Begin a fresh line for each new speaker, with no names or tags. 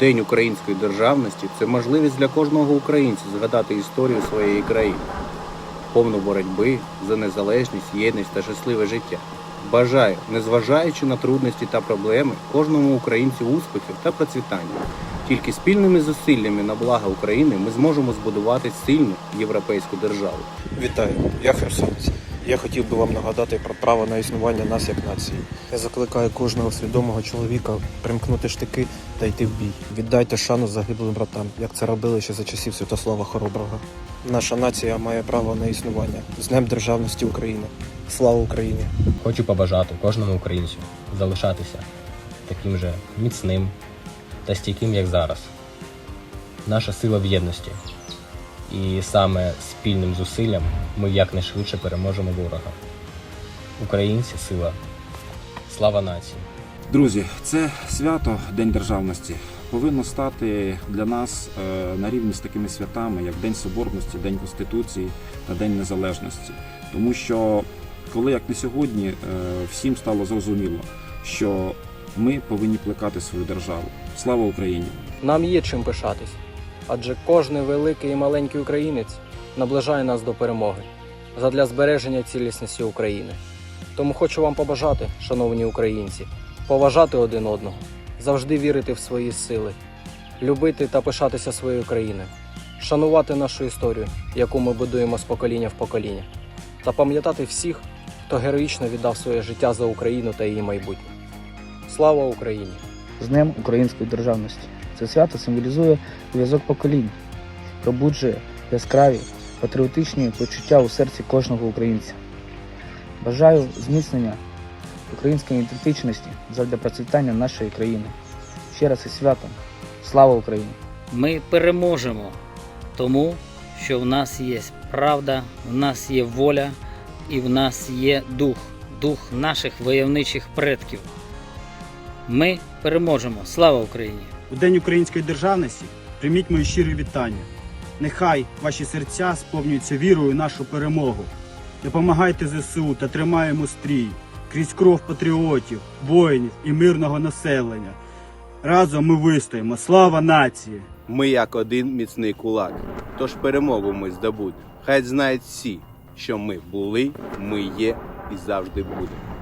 День української державності це можливість для кожного українця згадати історію своєї країни, повну боротьби за незалежність, єдність та щасливе життя. Бажаю, незважаючи на трудності та проблеми, кожному українцю успіхів та процвітання. Тільки спільними зусиллями на благо України ми зможемо збудувати сильну європейську державу.
Вітаю, я херсонець. Я хотів би вам нагадати про право на існування нас як нації. Я закликаю кожного свідомого чоловіка примкнути штики та йти в бій. Віддайте шану загиблим братам, як це робили ще за часів Святослава Хороброго. Наша нація має право на існування з Днем Державності України. Слава Україні!
Хочу побажати кожному українцю залишатися таким же міцним та стійким, як зараз. Наша сила в єдності. І саме спільним зусиллям ми якнайшвидше переможемо ворога. Українці сила. Слава нації!
Друзі, це свято День Державності повинно стати для нас е, на рівні з такими святами, як День Соборності, День Конституції та День Незалежності. Тому що, коли як не сьогодні, е, всім стало зрозуміло, що ми повинні плекати свою державу. Слава Україні!
Нам є чим пишатись, адже кожний великий і маленький українець наближає нас до перемоги задля збереження цілісності України. Тому хочу вам побажати, шановні українці, поважати один одного, завжди вірити в свої сили, любити та пишатися своєю країною, шанувати нашу історію, яку ми будуємо з покоління в покоління, та пам'ятати всіх, хто героїчно віддав своє життя за Україну та її майбутнє. Слава Україні!
з Днем української державності. Це свято символізує зв'язок поколінь, пробуджує яскраві патріотичні почуття у серці кожного українця. Бажаю зміцнення української ідентичності задля процвітання нашої країни. Ще раз із святом. Слава Україні!
Ми переможемо, тому що в нас є правда, в нас є воля і в нас є дух, дух наших войовничих предків. Ми переможемо. Слава Україні!
У День української державності прийміть мої щирі вітання. Нехай ваші серця сповнюються вірою в нашу перемогу. Допомагайте ЗСУ та тримаємо стрій крізь кров патріотів, воїнів і мирного населення. Разом ми вистоїмо. Слава нації!
Ми як один міцний кулак. Тож перемогу ми здобудемо. Хай знають всі, що ми були, ми є і завжди будемо.